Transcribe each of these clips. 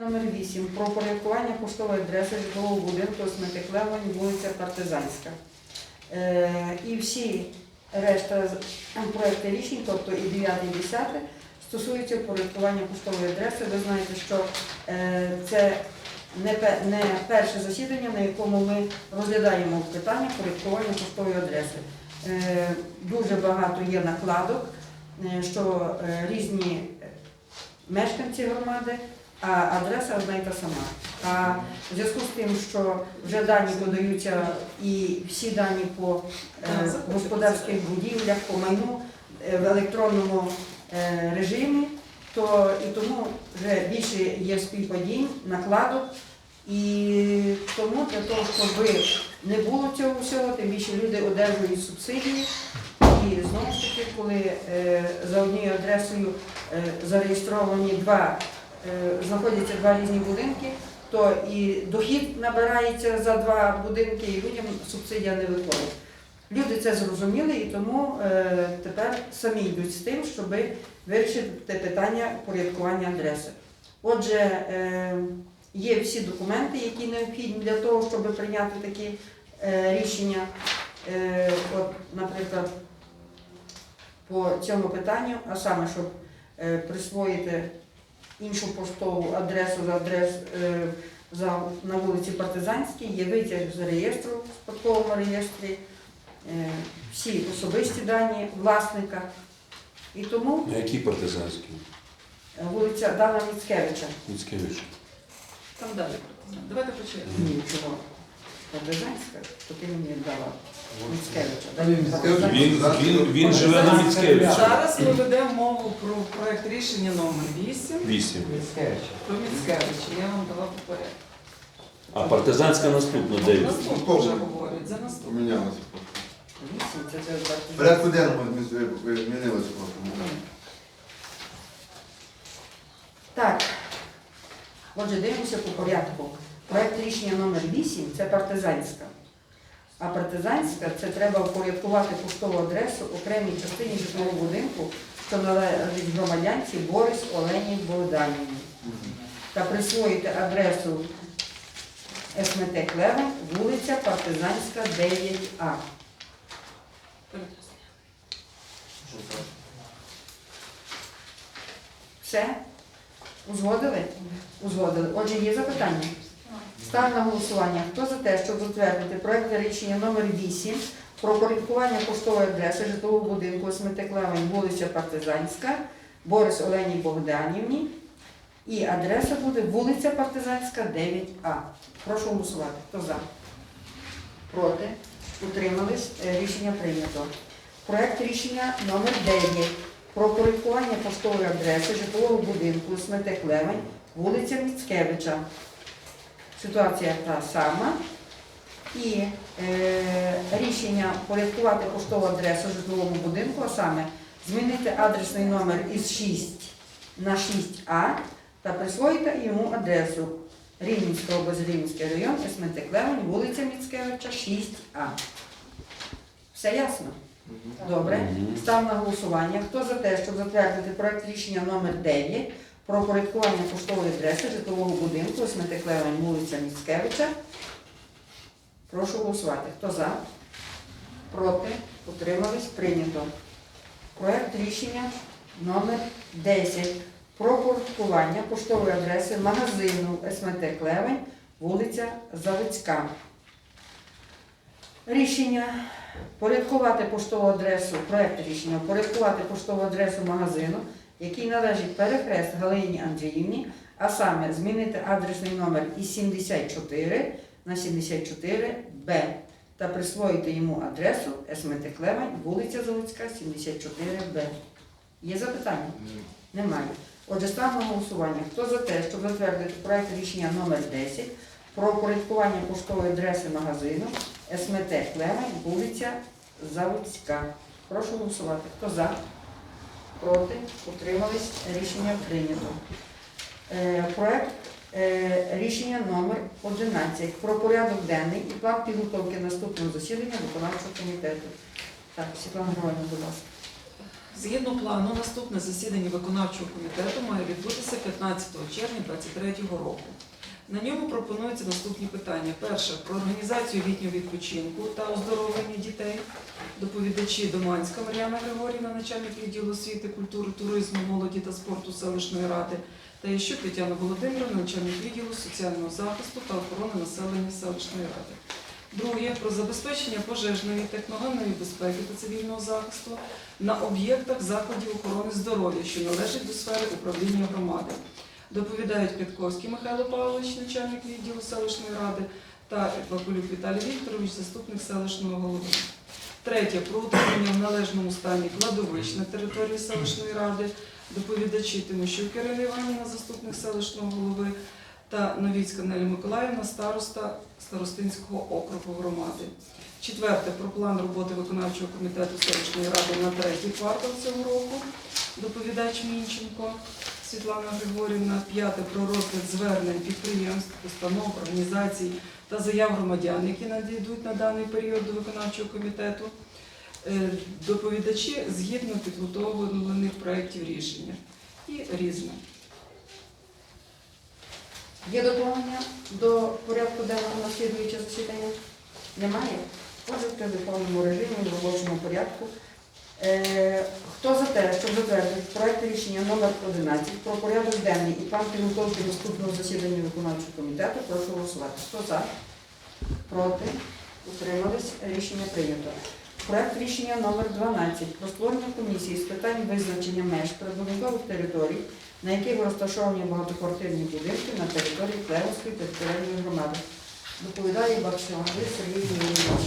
Номер 8. Про порядкування поштової адреси житлового будинку Сметиклевань, вулиця Партизанська. Е, і всі решта з- проекти рішень, тобто і 9, і 10, стосуються порядкування поштової адреси. Ви знаєте, що е, це не, не перше засідання, на якому ми розглядаємо питання порядкування поштової адреси. Е, дуже багато є накладок, е, що е, різні мешканці громади а адреса одна і та сама. А в зв'язку з тим, що вже дані подаються і всі дані по е, господарських будівлях, по майну е, в електронному е, режимі, то і тому вже більше є співпадінь, накладок. І тому для того, щоб не було цього всього, тим більше люди одержують субсидії. І знову ж таки, коли е, за однією адресою е, зареєстровані два знаходяться два різні будинки, то і дохід набирається за два будинки, і людям субсидія не виходить. Люди це зрозуміли і тому е, тепер самі йдуть з тим, щоб вирішити питання порядкування адреси. Отже, е, є всі документи, які необхідні для того, щоб прийняти такі е, рішення. Е, от, наприклад, по цьому питанню, а саме, щоб е, присвоїти іншу поштову адресу за адрес е, за, на вулиці Партизанській, є витяг з реєстру, в спадковому реєстрі, е, всі особисті дані власника. І тому На якій партизанський? е, вулиця Дана Міцкевича. Міцкевича. Там далі. Давайте почнемо. Ні, чого? То ти мені дала Міцкевича. Він Міцкевич. Він, він, живе на Міцкевича. Зараз ми ведемо мову про проект рішення номер 8 Вісім. про Міцкевича. Я вам дала по порядку. А партизанська наступна дев'ять. Наступно вже говорять, за наступне. Помінялося. Вісім, це це В Партизанська. порядку денному ми з- ви змінилося просто. Так. Отже, дивимося по порядку. Проект рішення номер 8 це партизанська. А партизанська це треба впорядкувати поштову адресу окремій частині житлового будинку, що належить громадянці Борис Олені Богданівні. Та присвоїти адресу СМТ Клевен, вулиця Партизанська, 9А. Все? Узгодили? Узгодили. Отже, є запитання? Ставлю на голосування. Хто за те, щоб затвердити проект рішення номер 8 про порядкування поштової адреси житлового будинку СМТ Клевень, вулиця Партизанська, Борис Олені Богданівні. І адреса буде вулиця Партизанська, 9А. Прошу голосувати. Хто за? Проти? Утримались? Е, Рішення прийнято. Проект рішення номер 9 про порядкування поштової адреси житлового будинку СМТ Клевень, вулиця Міцкевича. Ситуація та сама. І е, рішення порядкувати поштову адресу житловому будинку, а саме змінити адресний номер із 6 на 6А та присвоїти йому адресу Рівненська область, Рівненський район, СМТ Клевень, вулиця Міцкевича, 6А. Все ясно? Добре. Став на голосування. Хто за те, щоб затвердити проект рішення номер 9 про порядкування поштової адреси житлового будинку СМТ Клевень, вулиця Міцкевича? Прошу голосувати. Хто за? Проти? Утримались? Прийнято. Проект рішення номер 10 про порядкування поштової адреси магазину СМТ Клевень, вулиця Заводська. Рішення порядкувати поштову адресу, проект рішення порядкувати поштову адресу магазину, який належить перехрест Галині Андріївні, а саме змінити адресний номер із 74 на 74Б та присвоїти йому адресу СМТ Клевень, вулиця Заводська, 74Б. Є запитання? Немає. Отже, ставимо на голосування. Хто за те, щоб затвердити проект рішення номер 10 про порядкування поштової адреси магазину СМТ Клемень, вулиця Заводська. Прошу голосувати. Хто за? Проти? Утримались? Рішення прийнято. Е, Проект е, рішення номер 11 про порядок денний і план підготовки наступного засідання виконавчого комітету. Так, Світлана Григорівна, будь ласка. Згідно плану, наступне засідання виконавчого комітету має відбутися 15 червня 2023 року. На ньому пропонуються наступні питання. Перше про організацію літнього відпочинку та оздоровлення дітей. Доповідачі Доманська Мар'яна Григорівна, начальник відділу освіти, культури, туризму, молоді та спорту селищної ради, та Ящук Тетяна Володимирівна, начальник відділу соціального захисту та охорони населення селищної ради. Друге про забезпечення пожежної, техногенної безпеки та цивільного захисту на об'єктах закладів охорони здоров'я, що належать до сфери управління громади. Доповідають Пятковський Михайло Павлович, начальник відділу селищної ради, та Вакулюк Віталій Вікторович, заступник селищного голови. Третє про утримання в належному стані кладовищ на території селищної ради. Доповідачі Тимощук Ірина Іванівна, заступник селищного голови, та Новіцька Нелі Миколаївна, староста Старостинського округу громади. Четверте про план роботи виконавчого комітету селищної ради на третій квартал цього року. Доповідач Мінченко Світлана Григорівна. П'яте про розгляд звернень підприємств, установ, організацій та заяв громадян, які надійдуть на даний період до виконавчого комітету. Е, Доповідачі згідно підготовлених проєктів рішення і різне. Є доповнення до порядку денного на слідуюче засідання? Немає? Отже, в телефонному режимі, в робочому порядку. Е, хто за те, щоб затвердити проект рішення номер 11 про порядок денний і план підготовки наступного засідання виконавчого комітету, прошу голосувати. Хто за? Проти? Утримались? Рішення прийнято. Проект рішення номер 12 про створення комісії з питань визначення меж прибудинкових територій на яких розташовані багатоквартирні будинки на території Клевської територіальної громади. Доповідає Бакшановий Сергій Юрійович.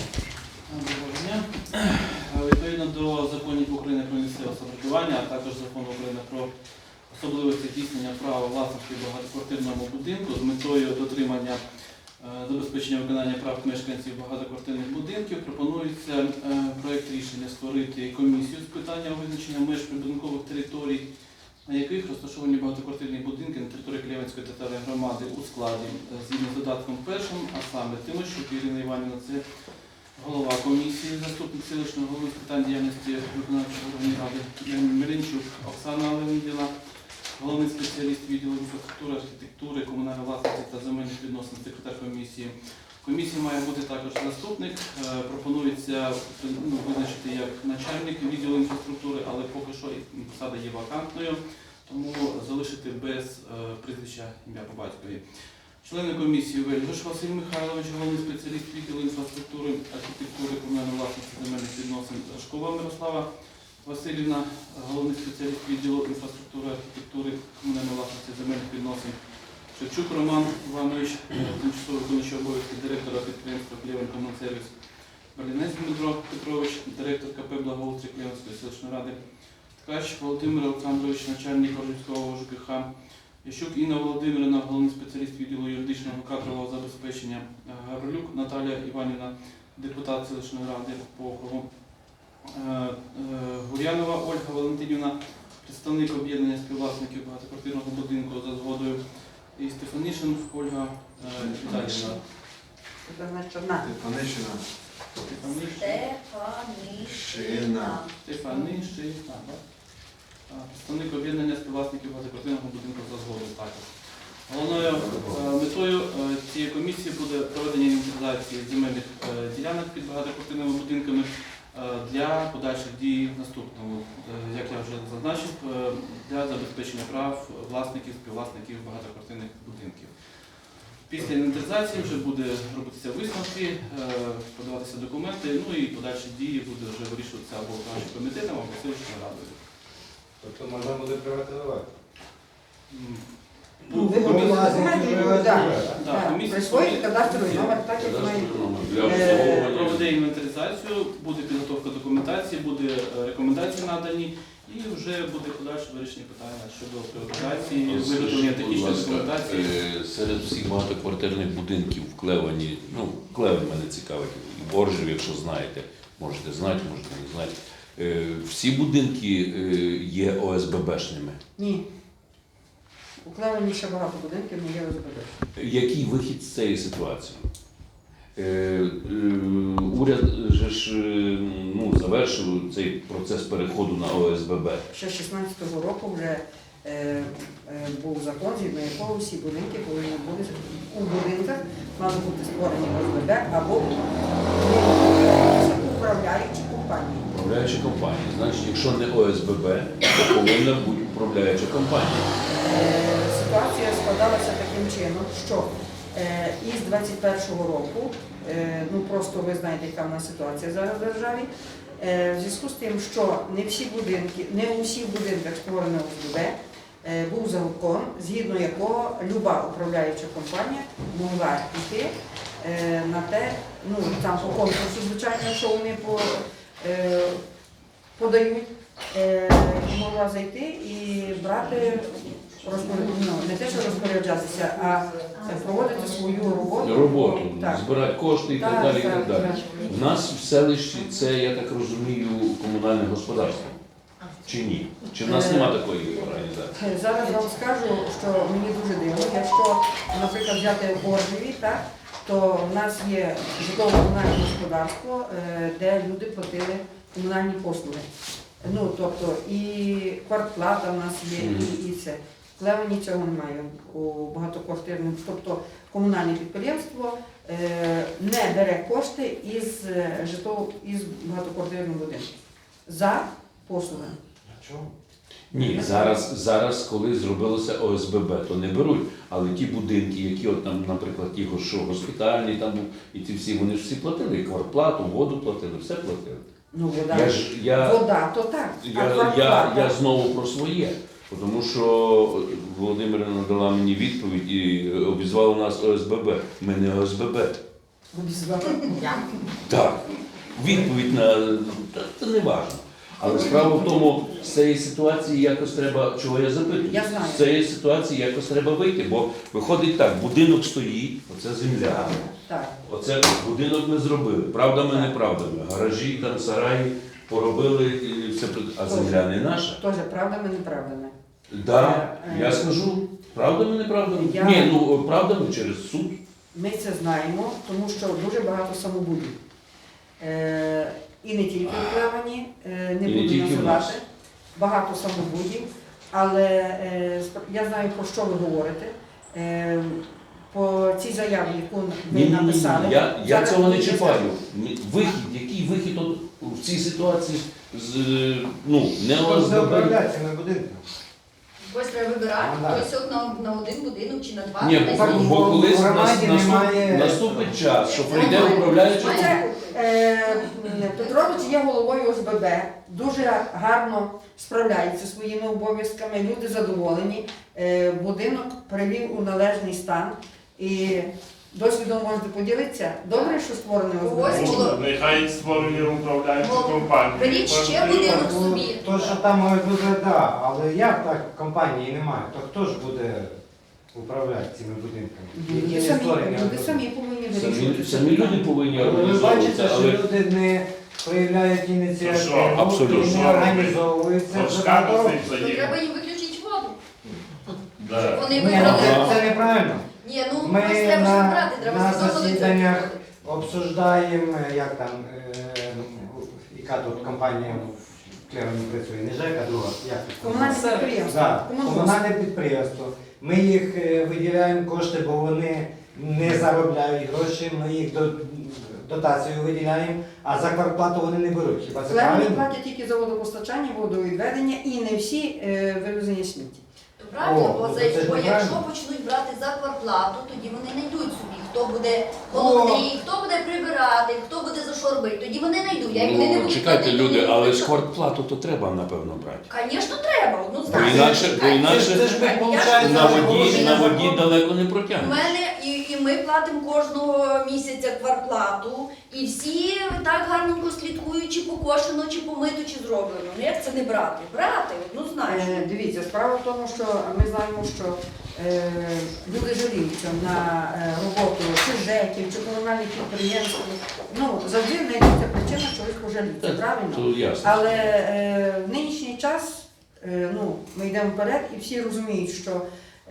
Доброго. Е, Відповідно до законів України про місцеве самоврядування, а також закону України про особливості здійснення права власності в багатоквартирному будинку з метою дотримання е, забезпечення виконання прав мешканців багатоквартирних будинків пропонується е, проект рішення створити комісію з питання визначення меж прибудинкових територій, на яких розташовані багатоквартирні будинки на території Клевенської територіальної громади у складі згідно з додатком першим, а саме Тимощук Ірина Іванівна, це голова комісії, заступник селищного голови з питань діяльності виконавчого органів ради Миринчук Оксана Леонідівна, головний спеціаліст відділу інфраструктури, архітектури, комунальної власності та земельних відносин, секретар комісії. В комісії має бути також заступник. Е, Пропонується ну, визначити як начальник відділу інфраструктури, але поки що посада є вакантною, тому залишити без е, прізвища ім'я по батькові. Члени комісії Вельгош Василь Михайлович, головний спеціаліст відділу інфраструктури, архітектури, комунальної власності земельних відносин Рашкова Мирослава Васильівна, головний спеціаліст відділу інфраструктури, архітектури, комунальної власності земельних відносин Шевчук Роман Іванович, тимчасово виконуючий обов'язки директора підприємства Клєвен Комунсервіс Балінець Дмитро Петрович, директор КП Благоустрій Клєвенської селищної ради, Ткач Володимир Олександрович, начальник Оржицького ЖКХ, Ящук Інна Володимирівна, головний спеціаліст відділу юридичного кадрового забезпечення е, Гаврилюк Наталія Іванівна, депутат селищної ради по округу. Е, е, Гур'янова Ольга Валентинівна, представник об'єднання співвласників багатоквартирного будинку за згодою. І Стефанішин Ольга Віталіївна. Це значить одна. Представник об'єднання співвласників багатоквартирного будинку за згодою також. Головною е, метою е, цієї комісії буде проведення інвентаризації земельних е, ділянок під багатоквартирними будинками для подальших дій. Е, Як я вже зазначив, для забезпечення прав власників, співвласників багатоквартирних будинків. Після інвентаризації вже буде робитися висновки, подаватися документи, ну і подальші дії буде вже вирішуватися або виконавчим комітетом, або селищною радою. Тобто можна буде приватизувати. Ну, ви Присвоїть кадастровий номер, так як має. Для Е. Проведе інвентаризацію, буде підготовка документації, буде е, рекомендації надані, і вже буде подальше вирішення питання щодо приватизації, виготовлення технічної документації. е, Серед всіх багатоквартирних будинків в Клевані, ну, Клевен мене цікавить, і Боржів, якщо знаєте, можете знати, можете не знати. Е, Всі будинки е, є ОСББшними. Ні. У Клевені ще багато будинків, не є ОСББ. Який вихід з цієї ситуації? Е, Уряд же ж ну, завершив цей процес переходу на ОСББ. Ще 16-го року вже е, е, був закон, згідно якого всі будинки повинні бути у будинках мали бути створені ОСББ або управляючі компанії. Управляюча компанія. Значить, якщо не ОСББ, то повинна бути управляюча компанія. Е, Ситуація складалася таким чином, що е, із 21-го року, е, ну просто ви знаєте, яка в нас ситуація зараз в державі, в зв'язку з тим, що не всі будинки, не у всіх будинках створено ОСББ, був закон, згідно якого люба управляюча компанія могла йти на те, ну там по конкурсу, звичайно, що вони по, подають, е, могла зайти і брати ну, не те, що розпоряджатися, а проводити свою роботу. Роботу, Так. збирати кошти і так, Так, далі. І так, так далі. так. У нас в селищі це, я так розумію, комунальне господарство. Чи ні? Чи в нас Е, немає такої організації? Зараз вам скажу, що мені дуже дивно. Якщо, наприклад, взяти Оржеві, так, то в нас є житлово-комунальне господарство, е, де люди платили комунальні послуги. Ну, тобто і квартплата в нас є, і, і це. В Левані цього немає у багатоквартирному. Тобто комунальне підприємство е, не бере кошти із е, житло із багатоквартирного будинку за послуги. Чому? Ні, зараз, зараз, коли зробилося ОСББ, то не беруть. Але ті будинки, які, от там, наприклад, ті, що госпітальні, там був, і ті всі, вони ж всі платили, і квартплату, воду платили, все платили. Ну, вода, Я ж я, вода то так. а я, я, квартплата- знову про своє. Тому що Володимирина надала мені відповідь і обізвала нас ОСББ. Ми не ОСББ. Обізвала. Так, відповідь на та, та не важно. Але справа в тому, з цієї ситуації якось треба, чого я запитую, Я знаю. з цієї ситуації якось треба вийти, бо виходить так, будинок стоїть, оце земля. Так. Оце будинок ми зробили, правдами, неправдами. Гаражі, там сараї поробили, і все, а земля не наша. Теж правдами, неправдами. Да, Е, я скажу, правдами, неправдами. Я- Ні, ну правдами через суд. Ми це знаємо, тому що дуже багато самобудів. Е, і не тільки в Клевані, е, не І не буду тільки в називати, багато самобудів. Але е, я знаю, про що ви говорите. Е, по цій заяві, яку ви Ні, ні, ні, написали. я, я зараз цього не чіпаю. Ні, Вихід, який вихід от в цій ситуації з е, ну не Хто буде ОСББ. управляти цими будинками? Ось треба вибирати, Ну, да. хтось от на, на один будинок чи на два. Ні, десь бо, бо колись в нас, громаді наступ, немає- наступить час, що прийде управляючий. Петрович є головою ОСББ, дуже гарно справляється своїми обов'язками, люди задоволені. Е, будинок привів у належний стан і досвідом можете поділитися. Добре, що створене було. Нехай створені управляючі компанії. беріть ще будинок собі. То, що там ОСББ, да, але як так компанії немає, то хто ж буде управляти цими будинками? Самі, люди самі повинні Самі, вирішувати. самі люди повинні Але ви бачите, що але люди не проявляють Ну ініціативу, абсолютно. не організовуються. років. Треба їм виключити воду. Да. Вони Ні, ну, це, це неправильно. Ні, ну Ми треба ж на- треба на засіданнях. Обсуждаємо, як там, е, яка тут компанія в Клевані працює, не ЖЕКа, друга, як тут? Комунальне підприємство. Да, Комунгосп. комунальне підприємство. Ми їх е, виділяємо кошти, бо вони не заробляють гроші, ми їх дотацію виділяємо, а за квартплату вони не беруть. Хіба це правильно? Вони платять тільки за водопостачання, водовідведення і не всі е, вивезені сміття. То Правильно, О, бо, ну, за, це бо якщо почнуть брати за квартплату, тоді вони знайдуть собі, хто буде головний, хто буде прибирати, хто буде за що робити. Тоді вони знайдуть, Я як вони не ну, будуть чекайте, ходити, люди, але ж квартплату то треба, напевно, брати. Звісно, треба, Бо однозначно. інакше, бо Це інакше ж ми, виходить, на воді, на воді далеко не У протягнеш. мене і, і ми платимо кожного місяця квартплату, і всі так гарненько слідкують, чи покошено, чи помито, чи зроблено. Ну як це не брати? Брати, однозначно. Е, Дивіться, справа в тому, що ми знаємо, що е, люди жаліються на е, роботу чи ЖЕКів, чи комунальних підприємств. Ну, завжди знайдеться причина, що їх пожаліться, правильно? Ясно. Але е, в нинішній час е, ну, ми йдемо вперед і всі розуміють, що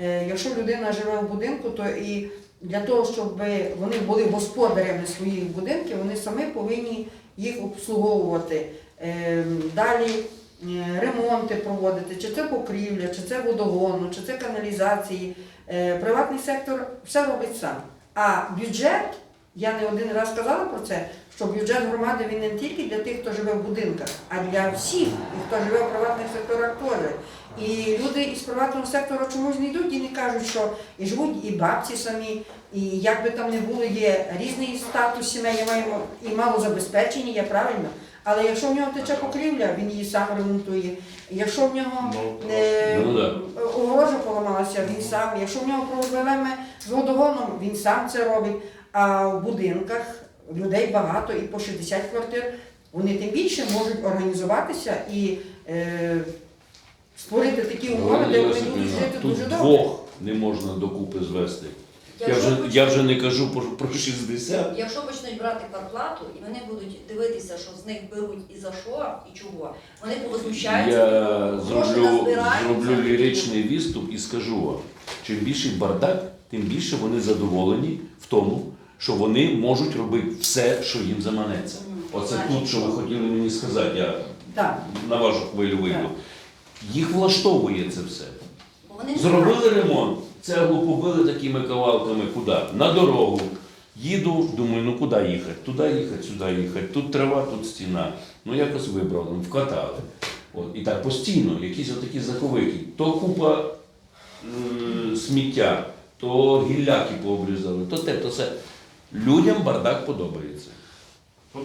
е, якщо людина живе в будинку, то і для того, щоб вони були господарями своїх будинків, вони самі повинні їх обслуговувати. Е, Далі е, ремонти проводити, чи це покрівля, чи це водогону, чи це каналізації. Е, Приватний сектор все робить сам. А бюджет, я не один раз казала про це, що бюджет громади він не тільки для тих, хто живе в будинках, а для всіх, і хто живе в приватних секторах теж. І люди із приватного сектора чомусь не йдуть і не кажуть, що і живуть і бабці самі, і як би там не було, є різний статус сімей, і маємо і малозабезпечені, є правильно. Але якщо в нього тече покрівля, він її сам ремонтує. Якщо в нього Ну, е, Ну, огорожа поламалася, він сам. Якщо в нього проблеми з водогоном, він сам це робить. А в будинках людей багато і по 60 квартир, вони тим більше можуть організуватися і е, створити такі умови, де вони будуть жити тут дуже добре. двох не можна докупи звести. Я Якщо вже, хоч- я вже не кажу про, про 60. Якщо почнуть брати квартплату, і вони будуть дивитися, що з них беруть і за що, і чого, вони повозмущаються. Я гроші зроблю, зроблю ліричний відступ і скажу вам, чим більший бардак, тим більше вони задоволені в тому, що вони можуть робити все, що їм заманеться. Оце Значить, тут, що ви хотіли мені сказати, я Так. на вашу хвилю вийду. Їх влаштовує це все. Зробили ремонт, цеглу побили такими кавалками, куди? На дорогу. Їду, думаю, ну куди їхати? Туди їхати, сюди їхати. Тут трава, тут стіна. Ну якось вибрали, ну, вкатали. От. І так постійно, якісь отакі заковики. То купа е, сміття, то гілляки пообрізали, то те, то все. Людям бардак подобається.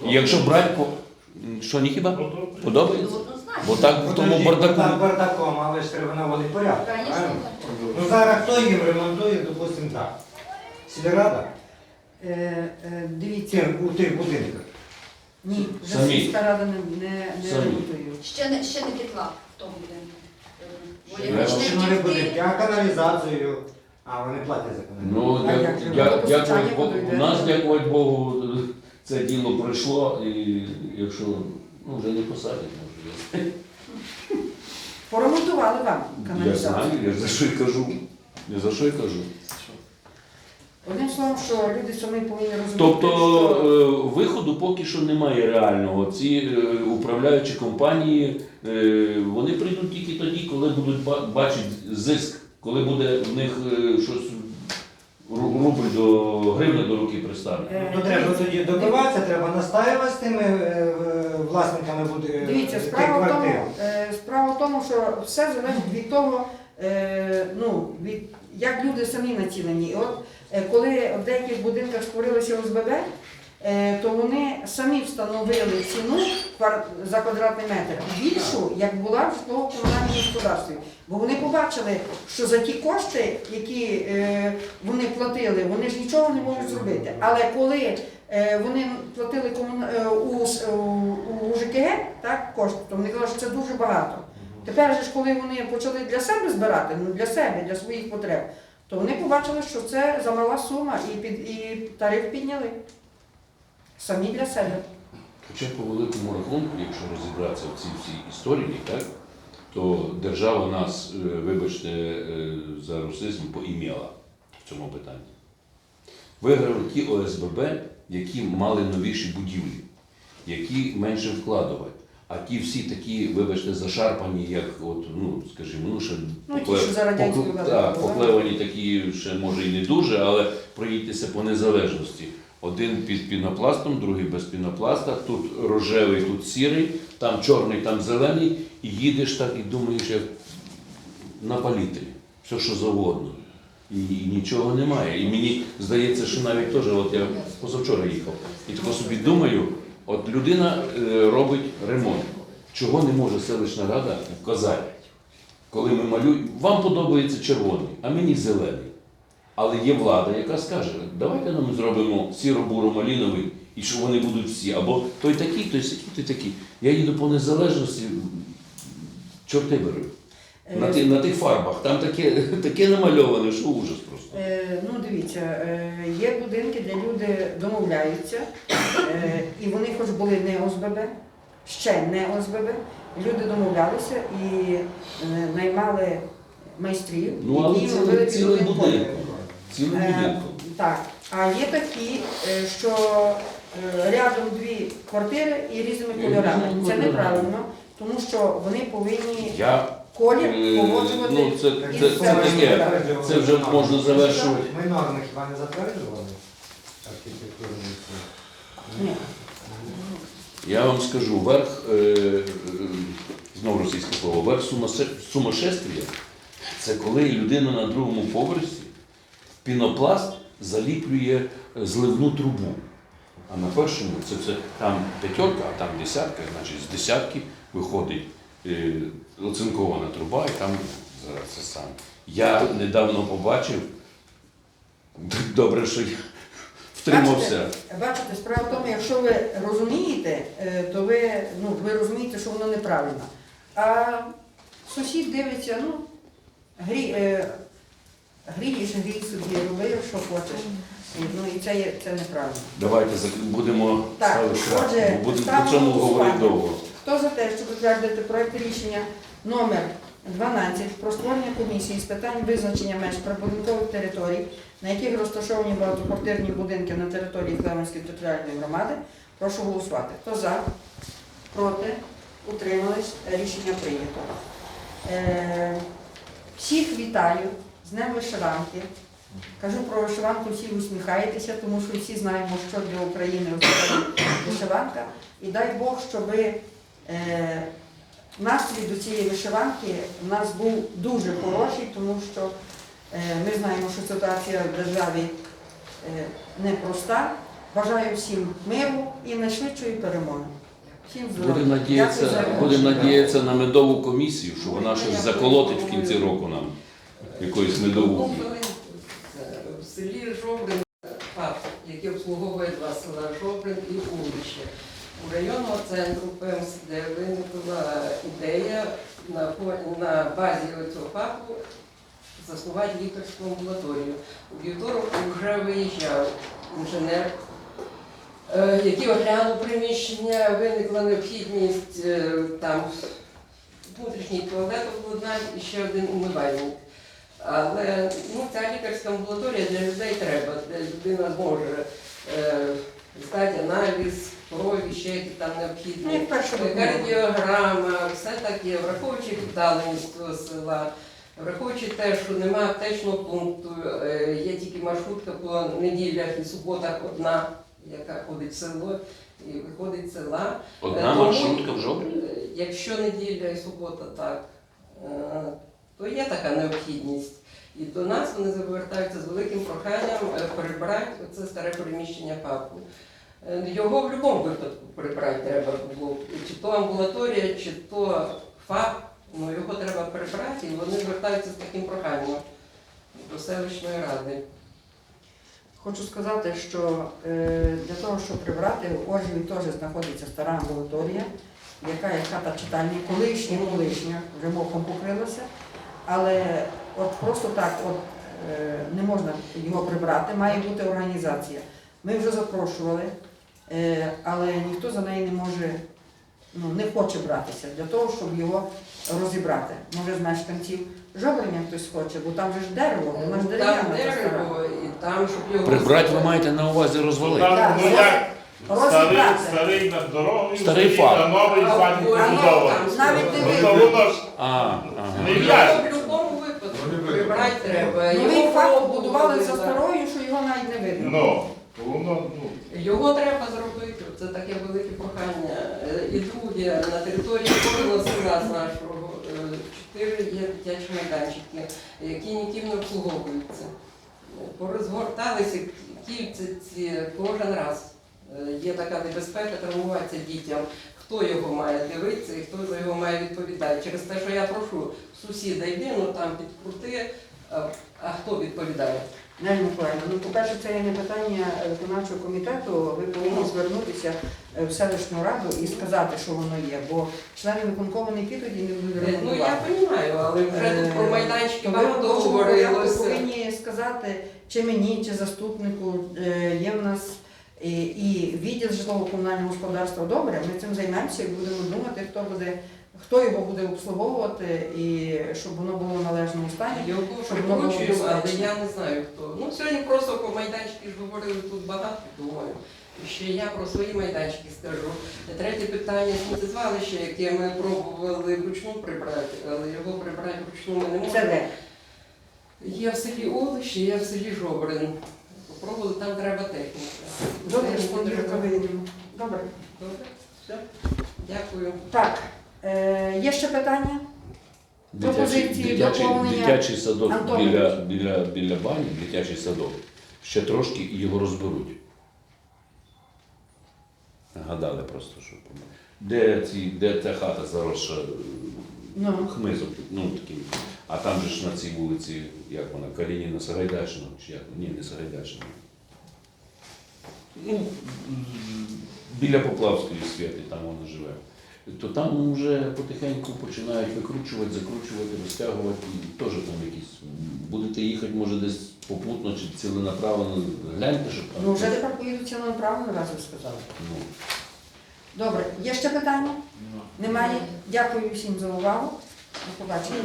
І якщо брати по. Що не хіба? Подобається? Однозначно. Бо так в тому бардаку. Так бардаком, але ж треба наводити порядок. Правильно? Ну зараз хто їм ремонтує, допустимо так. Сільрада? Е, е, дивіться, у тих будинках. ні, вже Самі. сільська рада не, не, не Самі. ремонтує. Ще не ще не текла в тому будинку. Бо Ще не почне вони текти, будуть? Я каналізацію. А, вони платять за каналізацію. Ну, А дя- як же? дя- Водопостачання дякувати Богу, у нас, дякувати Богу, це діло пройшло, і якщо ну, вже не посадять, може. Поремонтували вам Я каналізацію. знаю, я ж за що й кажу. Я за що й кажу. Одним словом, що люди самі повинні розуміти, Тобто що е, виходу поки що немає реального. Ці е, управляючі компанії е, вони прийдуть тільки тоді, коли будуть ба- бачити зиск, коли буде в них е, щось ру- рубль до гривни до руки приставити. Е, Ну, треба тоді добиватися, треба настаювати з тими е, е, власниками буде- Дивіться, тих справа в квартир. тому, е, справа в тому, що все залежить від того, е, ну, від, як люди самі націлені. І от е, коли в деяких будинках створилися ОСББ, е, то вони самі встановили ціну за квадратний метр більшу, як була в житлово-комунальному господарстві. Бо вони побачили, що за ті кошти, які е, вони платили, вони ж нічого не можуть зробити. Але коли е, вони платили е, у ЖКГ так, кошти, то вони казали, що це дуже багато. Тепер же ж, коли вони почали для себе збирати, ну для себе, для своїх потреб, то вони побачили, що це замала сума і, під, і тариф підняли. Самі для себе. Хоча по великому рахунку, якщо розібратися в цій всій історії, так, то держава нас, е, вибачте, е, за русизм поім'яла в цьому питанні. Виграли ті ОСББ, які мали новіші будівлі, які менше вкладувати. А ті всі такі, вибачте, зашарпані, як, от, ну, скажімо, ну, ще Ну, ті, що за радянської покл- влади так, поклевані такі ще може і не дуже, але проїдьтеся по незалежності. Один під пінопластом, другий без пінопласта, тут рожевий, тут сірий, там чорний, там зелений, і їдеш так і думаєш, як на палітрі, все що завгодно. І, і нічого немає. І мені здається, що навіть теж, от я позавчора їхав, і тако собі думаю, от людина е, робить ремонт. Чого не може селищна рада вказати? Коли ми малюємо, вам подобається червоний, а мені зелений. Але є влада, яка скаже, давайте нам зробимо сіро-буро-маліновий, і що вони будуть всі. Або той такий, той сякий, той такий. Я їду по незалежності, чорти беру. На, ти- на тих фарбах. Там таке, таке намальоване, що ужас просто. Е, ну, дивіться, е, є будинки, де люди домовляються, е, і вони хоч були не ОСББ, ще не ОСББ, люди домовлялися і е, наймали майстрів, Ну, але які робили цілим підбудинкові. Цілим Е, будинком. Так, а є такі, е, що е, рядом дві квартири і різними І кольорами. різними Це кольорами. неправильно, тому що вони повинні Я колір е, погоджувати. ну це, із це, це селищною таке. радою. Це вже можна завершувати. Ми норми хіба не затверджували? Архітектурні ці? Ні. Я вам скажу, верх, е, е, знову російське слово, верх сумасе- сумасшествия це коли людина на другому поверсі пінопласт заліплює е, зливну трубу. А на першому це все там п'ятерка, а там десятка, значить з десятки виходить е, оцинкована труба, і там зараз це саме. Я недавно побачив, добре, що я втримався. Бачите, справа в тому, якщо ви розумієте, е, то ви, ну, ви розумієте, що воно неправильно. А сусід дивиться, ну, грі, е, грієш, грій собі, роби, що хочеш. Ну і це, є, це неправильно. Давайте зак- будемо Так, ставити крапку, бо будемо ставимо по цьому голосування. говорити довго. Хто за те, щоб затвердити проект рішення номер 12 про створення комісії з питань визначення меж прибудинкових територій, на яких розташовані багатоквартирні будинки на території Клеменської територіальної громади, прошу голосувати. Хто за? Проти? Утримались? Рішення прийнято. Е, всіх вітаю з Днем вишиванки. Кажу про вишиванку, всі усміхаєтеся, тому що всі знаємо, що для України вишиванка. І дай Бог, щоб е, настрій до цієї вишиванки в нас був дуже хороший, тому що е, ми знаємо, що ситуація в державі е, непроста. Бажаю всім миру і найшвидшої перемоги. Всім. Будемо надіятися, за надіятися на медову комісію, що вона щось заколотить в кінці року нам. Якоюсь медову. В селі Жоврин ФАП, який обслуговує два села Жоврин і Улище. У районного центру ПЕМС, де виникла ідея на, на базі цього ФАПу заснувати лікарську амбулаторію. У вівторок вже виїжджав інженер, е, який оглянув приміщення, виникла необхідність е, там внутрішній туалет обладнати і ще один умивальник. Але ну, ця лікарська амбулаторія для людей треба, де людина зможе е, здати аналіз, крові, ще які там Ну, необхідні. як. Кардіограма, все таке, враховуючи віддаленість села, враховуючи те, що немає аптечного пункту, е, є тільки маршрутка по неділях і суботах одна, яка ходить в село і виходить з села. Одна Тому, маршрутка в жовтні? е, Якщо неділя і субота так, е, то є така необхідність. І до нас вони звертаються з великим проханням е, прибрати це старе приміщення ФАПу. Е, Його в будь-якому випадку прибрати треба було. Чи то амбулаторія, чи то ФАП, ну його треба прибрати, і вони звертаються з таким проханням до селищної ради. Хочу сказати, що е, для того, щоб прибрати, в Оржеві теж знаходиться стара амбулаторія, яка є хата читальня, колишня, колишня, вже мохом покрилася. Але от просто так от, е, не можна його прибрати, має бути організація. Ми вже запрошували, е, але ніхто за неї не може, ну, не хоче братися для того, щоб його розібрати. Може з мешканців жоврення хтось хоче, бо там же ж дерево, ж Там дерев'яна. та стара. дерево, і там, щоб його Прибрати ви маєте на увазі розвалити. Там, ну як, старий, Розібрати. старий над дорогою, Старий стоїть, факт. а новий факт там Навіть не Ну видно. воно ж А, ага. не ясно. в будь-якому випадку прибрати треба. Новий Його факт побудували за старою, що його навіть не видно. Ну, воно, ну. Його треба зробити. Це таке велике прохання. Е, І друге, на території кожного села з нашого е, чотири є дитячі майданчики, які ніким не обслуговуються. Порозгорталися кільці ці кожен раз. Е, Є така небезпека травмуватися дітям. Хто його має дивитися і хто за його має відповідати. Через те, що я прошу сусіда йди, ну там підкрути, а, хто відповідає? Нелі Миколаївна, ну, по-перше, це є не питання е, виконавчого комітету. Ви повинні звернутися е, в селищну раду і сказати, що воно є, бо члени виконкому не підуть і не будуть Е, Ну я розумію, але вже тут про майданчики багато говорилося. повинні сказати, чи мені, чи заступнику е, є в нас і, і відділ житлово-комунального господарства добре. Ми цим займемося і будемо думати, хто буде хто його буде обслуговувати і щоб воно було в належному стані. Його Щоб воно було прикручуємо, але безпечно. я не знаю хто. Ну сьогодні просто по майданчики ж говорили тут багато, думаю. Ще я про свої майданчики скажу. Третє питання сміттєзвалище, яке ми пробували вручну прибрати, але його прибрати вручну ми не можемо. Це де? Є в селі Олище, є в селі Жобрин. Попробували, там треба техніка. Добре, треба. Добре. Добре, все. Дякую. Так, е, є ще питання? Дитячий, Пропозиції, дитячий, доповнення? дитячий садок біля, біля, біля бані, дитячий садок. Ще трошки і його розберуть. Гадали просто, що де, ці, де ця хата заросша Ну. хмизом, ну таким. А там же ж на цій вулиці, як вона, Калініна Сагайдачна, чи як? Ні, не Сагайдачна. Ну, біля Поплавської святи, там вона живе. То там вже потихеньку починають викручувати, закручувати, розтягувати. І теж там якісь. Будете їхати, може, десь попутно чи ціленаправлено Гляньте, щоб там. Ну, вже тепер поїдуть ціленаправлено, раз ви сказали. Ну, Добре, є ще питання? Немає. Дякую всім за увагу. До побачення.